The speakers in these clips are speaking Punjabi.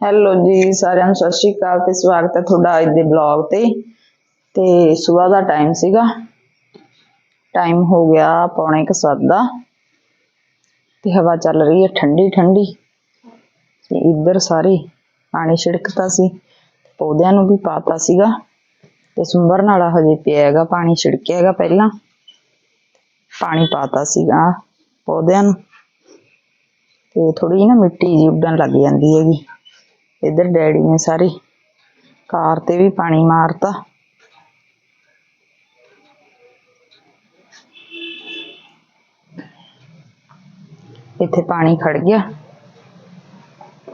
ਹੈਲੋ ਜੀ, ਸਾਰਿਆਂ ਨੂੰ ਸਤਿ ਸ਼੍ਰੀ ਅਕਾਲ ਤੇ ਸਵਾਗਤ ਹੈ ਤੁਹਾਡਾ ਅੱਜ ਦੇ ਬਲੌਗ ਤੇ। ਤੇ ਸਵੇਰ ਦਾ ਟਾਈਮ ਸੀਗਾ। ਟਾਈਮ ਹੋ ਗਿਆ ਪੌਣੇ ਕੁ ਸੱਤ ਦਾ। ਤੇ ਹਵਾ ਚੱਲ ਰਹੀ ਹੈ ਠੰਡੀ ਠੰਡੀ। ਤੇ ਇੱਧਰ ਸਾਰੇ ਪਾਣੀ ਛਿੜਕਤਾ ਸੀ। ਪੌਦਿਆਂ ਨੂੰ ਵੀ ਪਾਤਾ ਸੀਗਾ। ਤੇ ਸੁੰਬਰ ਨਾਲਾ ਹਜੇ ਪਿਆ ਹੈਗਾ, ਪਾਣੀ ਛਿੜਕਿਆ ਹੈਗਾ ਪਹਿਲਾਂ। ਪਾਣੀ ਪਾਤਾ ਸੀਗਾ ਪੌਦਿਆਂ ਨੂੰ। ਤੇ ਥੋੜੀ ਨਾ ਮਿੱਟੀ ਜਿਹੀ ਉੱਡਣ ਲੱਗ ਜਾਂਦੀ ਹੈਗੀ। ਇੱਧਰ ਡੈਡੀ ਨੇ ਸਾਰੇ ਕਾਰ ਤੇ ਵੀ ਪਾਣੀ ਮਾਰਤਾ। ਇੱਥੇ ਪਾਣੀ ਖੜ ਗਿਆ।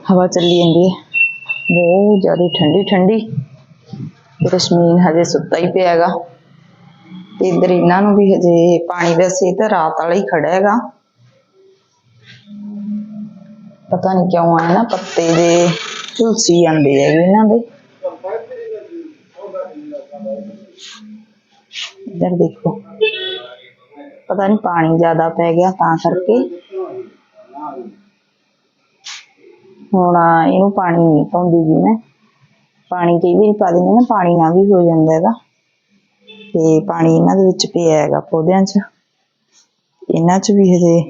ਹਵਾ ਚੱਲੀ ਜਾਂਦੀ ਹੈ। ਬਹੁਤ ਜ਼ਿਆਦਾ ਠੰਡੀ ਠੰਡੀ। ਤੇ ਰਸ਼ਮੀਨ ਹਜੇ ਸੁੱਤਾ ਹੀ ਪਿਆ ਹੈਗਾ। ਤੇ ਇੱਧਰ ਇਹਨਾਂ ਨੂੰ ਵੀ ਹਜੇ ਪਾਣੀ ਵੈਸੇ ਤਾਂ ਰਾਤ ਵਾਲਾ ਹੀ ਖੜਾ ਹੈਗਾ। ਪਤਾ ਨਹੀਂ ਕਿਉਂ ਆਏ ਨਾ ਪੱਤੇ ਦੇ ਝੁਲਸੀ ਜਾਂਦੇ ਹੈਗੇ ਇਹਨਾਂ ਦੇ। ਇੱਧਰ ਦੇਖੋ। ਪਤਾ ਨਹੀਂ ਪਾਣੀ ਜ਼ਿਆਦਾ ਪੈ ਗਿਆ ਤਾਂ ਕਰਕੇ। ਹੁਣ ਇਹਨੂੰ ਪਾਣੀ ਨਹੀਂ ਪਾਉਂਦੀ ਜੀ ਮੈਂ। ਪਾਣੀ ਕਈ ਵਾਰੀ ਪਾ ਦਿੰਦੇ ਨਾ, ਪਾਣੀ ਨਾ ਵੀ ਹੋ ਜਾਂਦਾ ਹੈਗਾ। ਤੇ ਪਾਣੀ ਇਹਨਾਂ ਦੇ ਵਿੱਚ ਪਿਆ ਹੈਗਾ ਪੌਦਿਆਂ 'ਚ। ਇਹਨਾਂ 'ਚ ਵੀ ਹਜੇ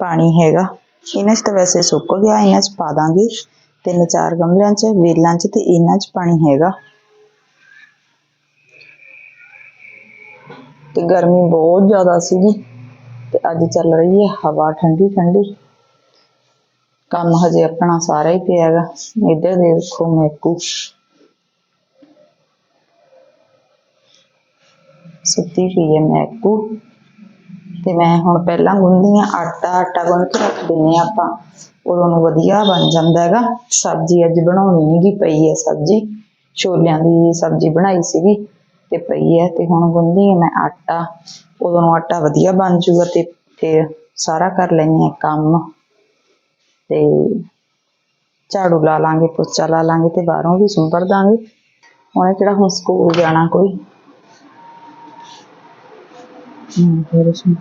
ਪਾਣੀ ਹੈਗਾ। ਇਹਨਾਂ 'ਚ ਤਾਂ ਵੈਸੇ ਸੁੱਕ ਗਿਆ, ਇਹਨਾਂ 'ਚ ਪਾ ਦਾਂਗੇ। ਤਿੰਨ ਚਾਰ ਗਮਲਿਆਂ 'ਚ, ਵੇਲਾਂ 'ਚ ਤੇ ਇਹਨਾਂ 'ਚ ਪਾਣੀ ਹੈਗਾ। ਤੇ ਗਰਮੀ ਬਹੁਤ ਜ਼ਿਆਦਾ ਸੀਗੀ ਤੇ ਅੱਜ ਚੱਲ ਰਹੀ ਹੈ ਹਵਾ ਠੰਡੀ ਠੰਡੀ। ਕੰਮ ਹਜੇ ਆਪਣਾ ਸਾਰਾ ਹੀ ਪਿਆ ਹੈਗਾ। ਇੱਧਰ ਦੇਖੋ ਮੈਕੂ। ਸੁੱਤੀ ਪਈ ਹੈ ਮੈਕੂ। ਤੇ ਮੈਂ ਹੁਣ ਪਹਿਲਾਂ ਗੁੰਨਦੀ ਆ ਆਟਾ ਆਟਾ ਗੁੰਨ ਕੇ ਰੱਖ ਦਿੰਨੇ ਆਪਾਂ। ਉਦੋਂ ਨੂੰ ਵਧੀਆ ਬਣ ਜਾਂਦਾ ਹੈਗਾ। ਸਬਜ਼ੀ ਅੱਜ ਬਣਾਉਣੀ ਨੀਗੀ ਪਈ ਹੈ ਸਬਜ਼ੀ। ਛੋਲਿਆਂ ਦੀ ਸਬਜ਼ੀ ਬਣਾਈ ਸੀਗੀ ਤੇ ਪਈ ਹੈ ਤੇ ਹੁਣ ਗੁੰਨਦੀ ਆ ਮੈਂ ਆਟਾ। ਉਦੋਂ ਨੂੰ ਆਟਾ ਵਧੀਆ ਬਣ ਜੂਗਾ ਤੇ ਫਿਰ ਸਾਰਾ ਕਰ ਲੈਣੀ ਆ ਕੰਮ। ਤੇ ਝਾੜੂ ਲਾ ਲਾਂਗੇ, ਪੋਚਾ ਲਾ ਲਾਂਗੇ ਤੇ ਬਾਹਰੋਂ ਵੀ ਸੁੰਬਰ ਦਾਂਗੇ। ਉਹਨੇ ਕਿਹੜਾ ਹੁਣ ਸਕੂਲ ਜਾਣਾ ਕੋਈ? ਹਮ ਫਿਰ ਉਸਨੂੰ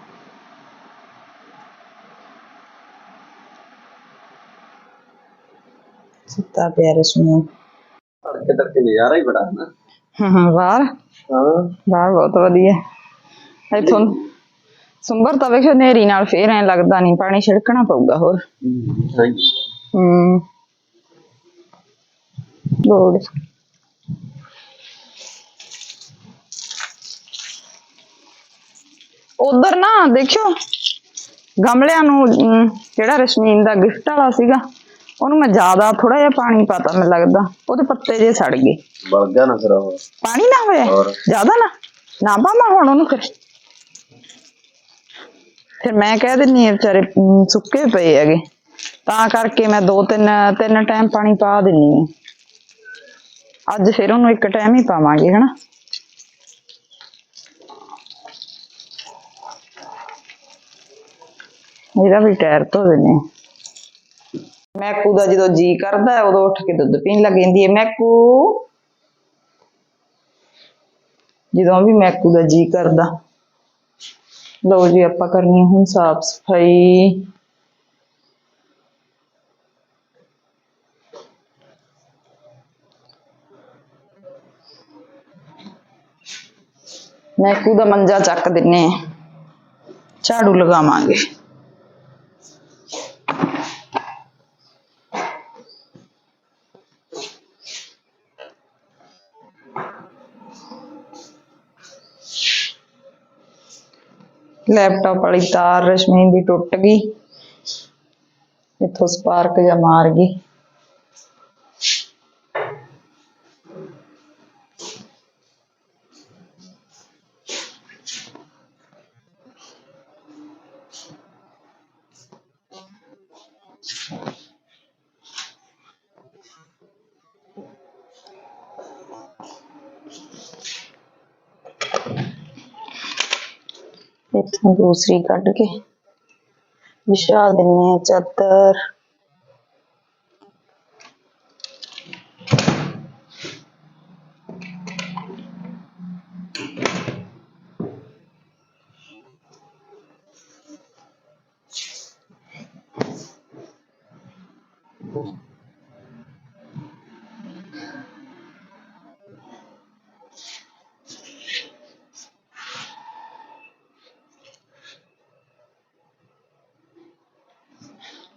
ਸੁੱਤਾ ਪਿਆ ਰਸਮੂ ਤੜਕੇ ਤੜਕੇ ਨਜ਼ਾਰਾ ਹੀ ਬੜਾ ਹੈ ਨਾ ਹਾਂ ਬਾਹਰ ਹਾਂ ਬਾਹਰ ਬਹੁਤ ਵਧੀਆ ਇੱਥੋਂ ਸੁੰਬਰ ਤਾਂ ਵੇਖੋ ਨੇਰੀ ਨਾਲ ਫੇਰ ਐ ਲੱਗਦਾ ਨਹੀਂ ਪਾਣੀ ਛਿੜਕਣਾ ਪਊਗਾ ਹੋਰ ਹਾਂਜੀ ਹਮ ਬੋੜ ਉਧਰ ਨਾ ਦੇਖਿਓ ਗਮਲਿਆਂ ਨੂੰ ਜਿਹੜਾ ਰਸ਼ਮੀਨ ਦਾ ਗਿਫਟ ਵਾਲਾ ਸੀਗਾ ਉਹਨੂੰ ਮੈਂ ਜ਼ਿਆਦਾ ਥੋੜਾ ਜਿਹਾ ਪਾਣੀ ਪਾਤਾ ਮੈਨੂੰ ਲੱਗਦਾ ਉਹਦੇ ਪੱਤੇ ਜੇ ਸੜ ਗਏ। ਬਲ ਗਿਆ ਨਾ ਫਿਰ ਉਹ। ਪਾਣੀ ਨਾ ਹੋਇਆ? ਹੋਰ। ਜ਼ਿਆਦਾ ਨਾ? ਨਾ ਪਾਵਾਂ ਹੁਣ ਉਹਨੂੰ ਫਿਰ? ਫਿਰ ਮੈਂ ਕਹਿ ਦਿੰਨੀ ਆ ਵਿਚਾਰੇ ਅਮ, ਸੁੱਕੇ ਪਏ ਹੈਗੇ। ਤਾਂ ਕਰਕੇ ਮੈਂ ਦੋ ਤਿੰਨ ਤਿੰਨ ਟਾਈਮ ਪਾਣੀ ਪਾ ਦਿੰਨੀ ਆ। ਅੱਜ ਫਿਰ ਉਹਨੂੰ ਇੱਕ ਟਾਈਮ ਹੀ ਪਾਵਾਂਗੇ ਹਨਾ? ਇਹਦਾ ਵੀ ਟਾਇਰ ਧੋ ਦਿੰਨੇ ਮੈਕੂ ਦਾ ਜਦੋਂ ਜੀ ਕਰਦਾ ਉਦੋਂ ਉੱਠ ਕੇ ਦੁੱਧ ਪੀਣ ਲੱਗ ਜਾਂਦੀ ਹੈ। ਮੈਕੂ। ਜਦੋਂ ਵੀ ਮੈਕੂ ਦਾ ਜੀ ਕਰਦਾ, ਲਓ ਜੀ ਆਪਾਂ ਕਰਨੀ ਹੁਣ ਸਾਫ਼ ਸਫ਼ਾਈ। ਮੈਕੂ ਦਾ ਮੰਜਾ ਚੱਕ ਦਿੰਨੇ ਝਾੜੂ ਲਗਾਵਾਂਗੇ। ਲੈਪਟਾਪ ਵਾਲੀ ਤਾਰ ਰਸ਼ਮੀਨ ਦੀ ਟੁੱਟ ਗਈ। ਇੱਥੋਂ ਸਪਾਰਕ ਜਾਂ ਮਾਰ ਗਈ। ਇੱਥੋਂ ਦੂਸਰੀ ਕੱਢ ਕੇ ਵਿਛਾ ਦਿੰਨੇ ਆ ਚਾਦਰ।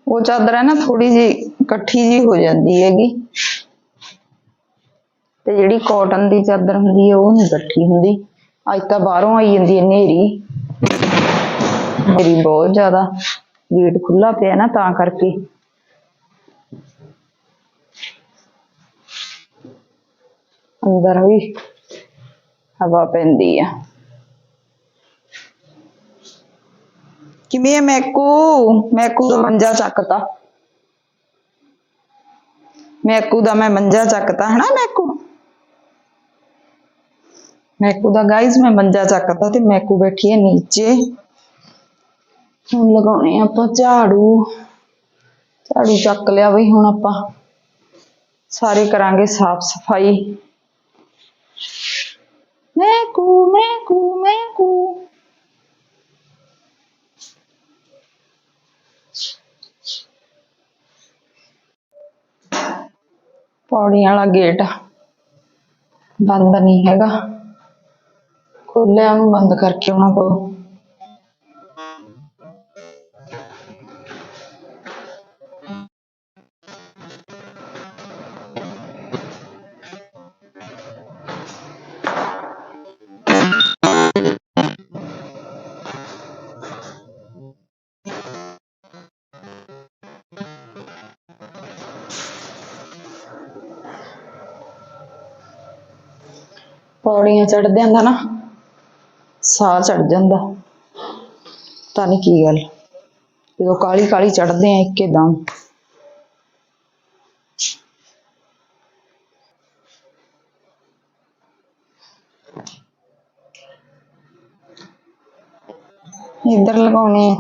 ਉਹ ਚਾਦਰ ਹੈ ਨਾ ਥੋੜੀ ਜੀ ਇਕੱਠੀ ਜੀ ਹੋ ਜਾਂਦੀ ਹੈਗੀ। ਤੇ ਜਿਹੜੀ ਕਾਟਨ ਦੀ ਚਾਦਰ ਹੁੰਦੀ ਹੈ, ਉਹ ਨਹੀਂ ਇਕੱਠੀ ਹੁੰਦੀ। ਅੱਜ ਤਾਂ ਬਾਹਰੋਂ ਆਈ ਜਾਂਦੀ ਹੈ ਨੇਰੀ ਮੇਰੀ ਬਹੁਤ ਜ਼ਿਆਦਾ। ਗੇਟ ਖੁੱਲਾ ਪਿਆ ਨਾ ਤਾਂ ਕਰਕੇ। ਅੰਦਰ ਵੀ ਹਵਾ ਪੈਂਦੀ ਆ। ਕਿਵੇਂ ਹੈ ਮੈਕੂ ਮੈਕੂ ਦਾ ਮੰਜਾ ਚੱਕਤਾ ਮੈਕੂ ਦਾ ਮੈਂ ਮੰਜਾ ਚੱਕਤਾ ਹੈ ਨਾ ਮੈਕੂ ਮੈਕੂ ਦਾ ਗਾਇਜ਼ ਮੈਂ ਮੰਜਾ ਚੱਕਤਾ ਤੇ ਮੈਕੂ ਬੈਠੀ ਹੈ ਨੀਚੇ ਹੁਣ ਲਗਾਉਣੇ ਆ ਆਪਾਂ ਝਾੜੂ ਝਾੜੂ ਚੱਕ ਲਿਆ ਬਈ ਹੁਣ ਆਪਾਂ ਸਾਰੇ ਕਰਾਂਗੇ ਸਾਫ਼ ਸਫ਼ਾਈ ਮੈਕੂ ਮੈਕੂ ਪੌੜੀਆਂ ਵਾਲਾ ਗੇਟ ਬੰਦ ਨਹੀਂ ਹੈਗਾ। ਖੋਲਿਆ ਉਹਨੂੰ ਬੰਦ ਕਰਕੇ ਆਉਣਾ ਪਊ ਪੌੜੀਆਂ ਚੜਦਿਆਂ ਦਾ ਨਾ, ਸਾਹ ਚੜ ਜਾਂਦਾ। ਪਤਾ ਨਹੀਂ ਕੀ ਗੱਲ, ਜਦੋਂ ਕਾਲੀ ਕਾਲੀ ਚੜਦੇ ਆ ਇੱਕਦਮ ਇੱਧਰ ਲਗਾਉਣੇ ਆ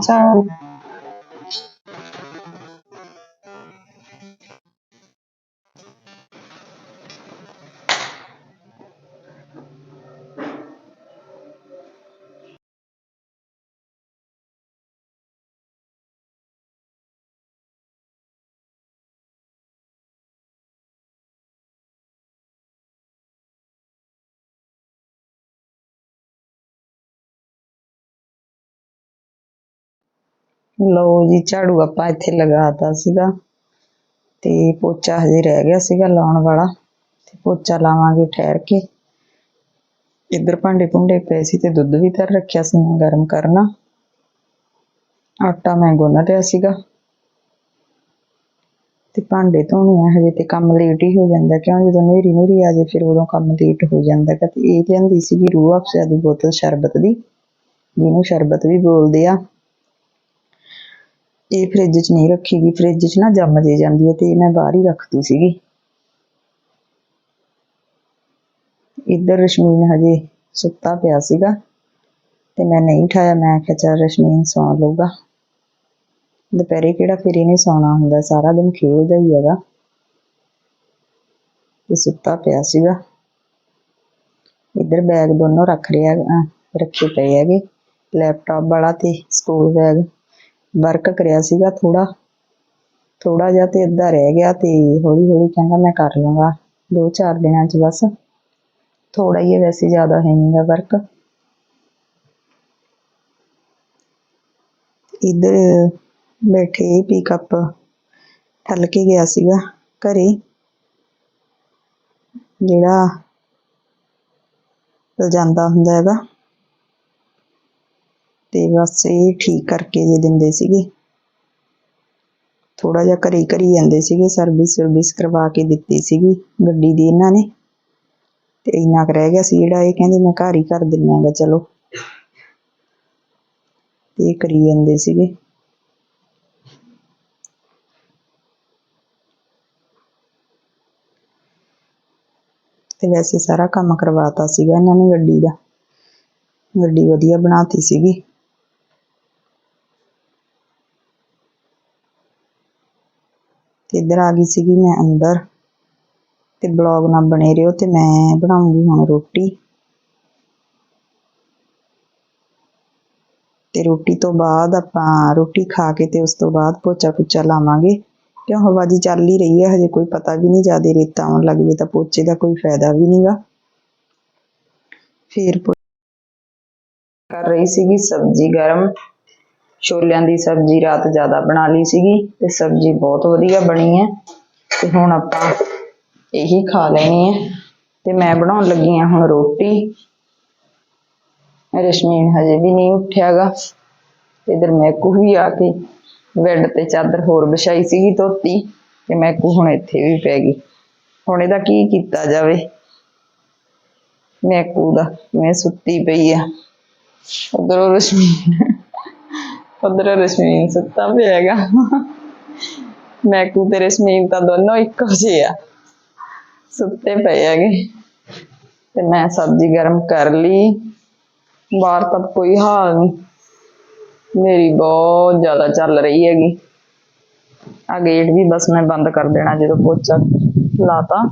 ਲਓ ਜੀ, ਝਾੜੂ ਆਪਾਂ ਇੱਥੇ ਲਗਾਤਾ ਸੀਗਾ ਤੇ ਪੋਚਾ ਹਜੇ ਰਹਿ ਗਿਆ ਸੀਗਾ ਲਾਉਣ ਵਾਲਾ ਤੇ ਪੋਚਾ ਲਾਵਾਂਗੇ ਠਹਿਰ ਕੇ। ਇੱਧਰ ਭਾਂਡੇ ਭੁੰਡੇ ਪਏ ਸੀ ਤੇ ਦੁੱਧ ਵੀ ਧਰ ਰੱਖਿਆ ਸੀ ਮੈਂ ਗਰਮ ਕਰਨਾ। ਆਟਾ ਮੈਂ ਗੁੰਨ ਲਿਆ ਸੀਗਾ। ਤੇ ਭਾਂਡੇ ਧੋਣੇ ਆ, ਹਜੇ ਤੇ ਕੰਮ ਲੇਟ ਹੀ ਹੋ ਜਾਂਦਾ, ਕਿਉਂ ਜਦੋਂ ਨੇਰੀ ਨੂਰੀ ਆ ਜੇ ਫਿਰ ਉਦੋਂ ਕੰਮ ਲੇਟ ਹੋ ਜਾਂਦਾ ਗਾ। ਤੇ ਇਹ ਲਿਆਂਦੀ ਸੀਗੀ ਰੂਹ ਅਫਜ਼ਾ ਦੀ ਬੋਤਲ ਸ਼ਰਬਤ ਦੀ, ਜਿਹਨੂੰ ਸ਼ਰਬਤ ਵੀ ਬੋਲਦੇ ਆ। ਇਹ ਫ੍ਰਿਜ 'ਚ ਨਹੀਂ ਰੱਖੀ ਗਈ ਫ੍ਰਿਜ 'ਚ ਨਾ ਜੰਮ ਜੇ ਜਾਂਦੀ ਹੈ ਤੇ ਇਹ ਮੈਂ ਬਾਹਰ ਹੀ ਰੱਖਤੀ ਸੀਗੀ। ਇੱਧਰ ਰਸ਼ਮੀਨ ਹਜੇ ਸੁੱਤਾ ਪਿਆ ਸੀਗਾ ਤੇ ਮੈਂ ਨਹੀਂ ਉਠਾਇਆ ਮੈਂ ਕਿਹਾ ਚੱਲ ਰਸ਼ਮੀਨ ਸੌਂ ਲਊਗਾ। ਦੁਪਹਿਰੇ ਕਿਹੜਾ ਫਿਰ ਇਹਨੇ ਸੌਣਾ ਹੁੰਦਾ, ਸਾਰਾ ਦਿਨ ਖੇਡਦਾ ਹੀ ਹੈਗਾ। ਤੇ ਸੁੱਤਾ ਪਿਆ ਸੀਗਾ। ਇੱਧਰ ਬੈਗ ਦੋਨੋਂ ਰੱਖ ਰਿਹਾ ਰੱਖੇ ਪਏ ਹੈਗੇ ਲੈਪਟਾਪ ਵਾਲਾ ਤੇ ਸਕੂਲ ਬੈਗ ਵਰਕ ਕਰਿਆ ਸੀਗਾ ਥੋੜਾ ਥੋੜਾ ਜਿਹਾ ਤੇ ਅੱਧਾ ਰਹਿ ਗਿਆ ਤੇ ਹੌਲੀ ਹੌਲੀ ਕਹਿੰਦਾ ਮੈਂ ਕਰ ਲਵਾਂਗਾ, ਦੋ ਚਾਰ ਦਿਨਾਂ ਚ ਬਸ। ਥੋੜਾ ਹੀ ਹੈ ਵੈਸੇ ਜ਼ਿਆਦਾ ਹੈ ਨਹੀਂਗਾ ਵਰਕ। ਇੱਧਰ ਬੈਠੇ ਪਿਕਅਪ ਠੱਲ ਕੇ ਗਿਆ ਸੀਗਾ ਘਰੇ। ਜਿਹੜਾ ਜਾਂਦਾ ਹੁੰਦਾ ਹੈਗਾ। ਤੇ ਬਸ ਇਹ ਠੀਕ ਕਰਕੇ ਜੇ ਦਿੰਦੇ ਸੀਗੇ। ਥੋੜਾ ਜਿਹਾ ਘਰੇ ਘਰੀ ਜਾਂਦੇ ਸੀਗੇ ਸਰਵਿਸ ਸਰਵਿਸ ਕਰਵਾ ਕੇ ਦਿੱਤੀ ਸੀਗੀ ਗੱਡੀ ਦੀ ਇਹਨਾਂ ਨੇ। ਤੇ ਇੰਨਾ ਕੁ ਰਹਿ ਗਿਆ ਸੀ ਜਿਹੜਾ ਇਹ ਕਹਿੰਦੇ ਮੈਂ ਘਰ ਹੀ ਕਰ ਦਿੰਨਾ ਗਾ ਚਲੋ। ਤੇ ਇਹ ਕਰੀ ਜਾਂਦੇ ਸੀਗੇ। ਤੇ ਵੈਸੇ ਸਾਰਾ ਕੰਮ ਕਰਵਾਤਾ ਸੀਗਾ ਇਹਨਾਂ ਨੇ ਗੱਡੀ ਦਾ। ਗੱਡੀ ਵਧੀਆ ਬਣਾਤੀ ਸੀਗੀ। ਤੇ ਇੱਧਰ ਆ ਗਈ ਸੀਗੀ ਮੈਂ ਅੰਦਰ ਤੇ ਬਲੌਗ ਨਾ ਬਣੇ ਰਿਹੋ ਤੇ ਮੈਂ ਬਣਾਉਂਗੀ ਹੁਣ ਰੋਟੀ। ਤੇ ਰੋਟੀ ਤੋਂ ਬਾਅਦ ਆਪਾਂ ਰੋਟੀ ਖਾ ਕੇ ਤੇ ਉਸ ਤੋਂ ਬਾਅਦ ਪੋਚਾ ਪੁੱਚਾ ਲਾਵਾਂਗੇ। ਕਿਉਂ ਹਵਾ ਜੀ ਚੱਲ ਹੀ ਰਹੀ ਹੈ, ਹਜੇ ਕੋਈ ਪਤਾ ਵੀ ਨਹੀਂ ਜ਼ਿਆਦਾ ਰੇਤਾ ਆਉਣ ਲੱਗ ਜੇ ਤਾਂ ਪੋਚੇ ਦਾ ਕੋਈ ਫਾਇਦਾ ਵੀ ਨਹੀਂਗਾ ਫਿਰ ਕਰ ਰਹੀ ਸੀਗੀ ਸਬਜ਼ੀ ਗਰਮ। ਛੋਲਿਆਂ ਦੀ ਸਬਜ਼ੀ ਰਾਤ ਜ਼ਿਆਦਾ ਬਣਾ ਲਈ ਸੀਗੀ ਤੇ ਸਬਜ਼ੀ ਬਹੁਤ ਵਧੀਆ ਬਣੀ ਹੈ। ਤੇ ਹੁਣ ਆਪਾਂ ਇਹੀ ਖਾ ਲੈਣੀ ਹੈ। ਤੇ ਮੈਂ ਬਣਾਉਣ ਲੱਗੀ ਹਾਂ ਹੁਣ ਰੋਟੀ। ਰਸ਼ਮੀਨ ਹਜੇ ਵੀ ਨਹੀਂ ਉੱਠਿਆਗਾ। ਇਧਰ ਮੈਕੂ ਵੀ ਆ ਕੇ ਬੈੱਡ ਤੇ ਚਾਦਰ ਹੋਰ ਵਿਛਾਈ ਸੀਗੀ ਧੋਤੀ ਤੇ ਮੈਕੂ ਹੁਣ ਇੱਥੇ ਵੀ ਪੈ ਗਈ। ਹੁਣ ਇਹਦਾ ਕੀ ਕੀਤਾ ਜਾਵੇ? ਮੈਕੂ ਦਾ ਮੈਂ ਸੁੱਤੀ ਪਈ ਆ। ਉਧਰੋਂ ਰਸ਼ਮੀਨ ਉਧਰੋਂ ਰਸ਼ਮੀਨ, ਸੁੱਤਾ ਪਿਆ ਹੈਗਾ। ਮੈਕੂ ਤੇ ਰਸ਼ਮੀਨ ਤਾਂ ਦੋਨੋਂ ਇੱਕੋ ਜਿਹੇ ਆ। ਸੁੱਤੇ ਪਏ ਹੈਗੇ। ਤੇ ਮੈਂ ਸਬਜ਼ੀ ਗਰਮ ਕਰ ਲਈ। ਬਾਹਰ ਤਾਂ ਕੋਈ ਹਾਲ ਨਹੀਂ। ਮੇਰੀ ਬਹੁਤ ਜ਼ਿਆਦਾ ਚੱਲ ਰਹੀ ਹੈਗੀ। ਆ ਗੇਟ ਵੀ ਬਸ ਮੈਂ ਬੰਦ ਕਰ ਦੇਣਾ ਜਦੋਂ ਪੋਚਾ ਲਾਤਾ।